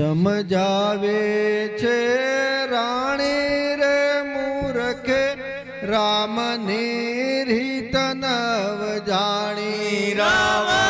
સમજાવે છે રાણી રે મૂરખે રામની રીત નવ જાણી. રામ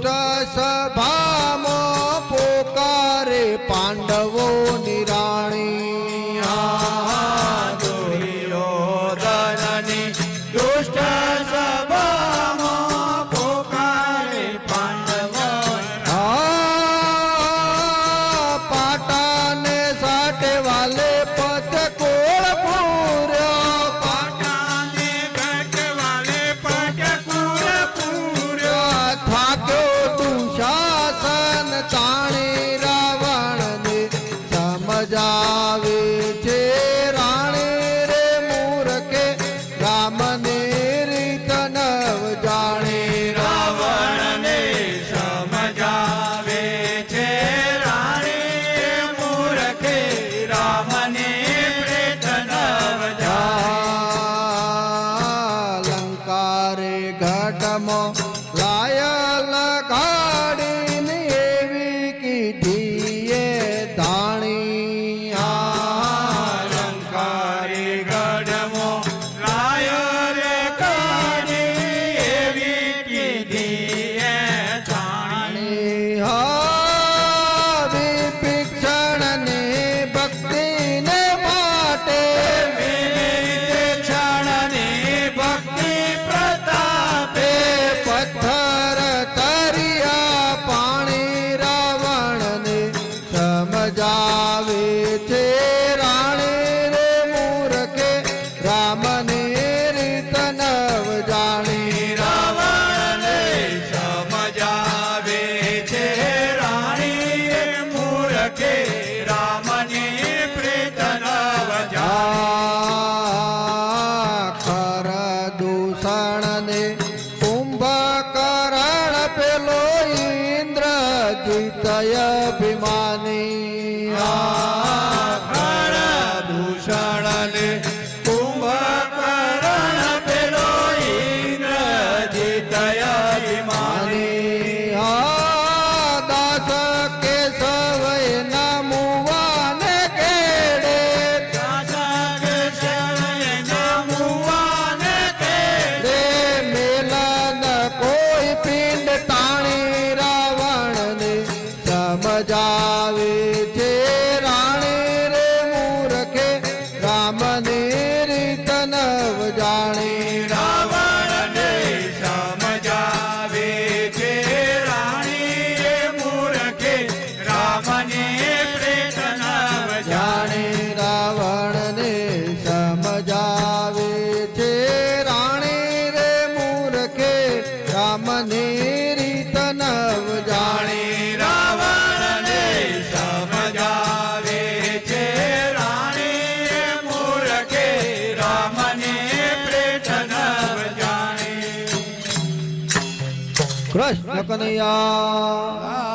દુષ્ટ સભામાં પોકારે પાંડવોની Bergamo. ઉથાણને કુંભકરણ પેલો ઇન્દ્ર જીતય નવ જાણે કૃષ્ણ કનૈયા.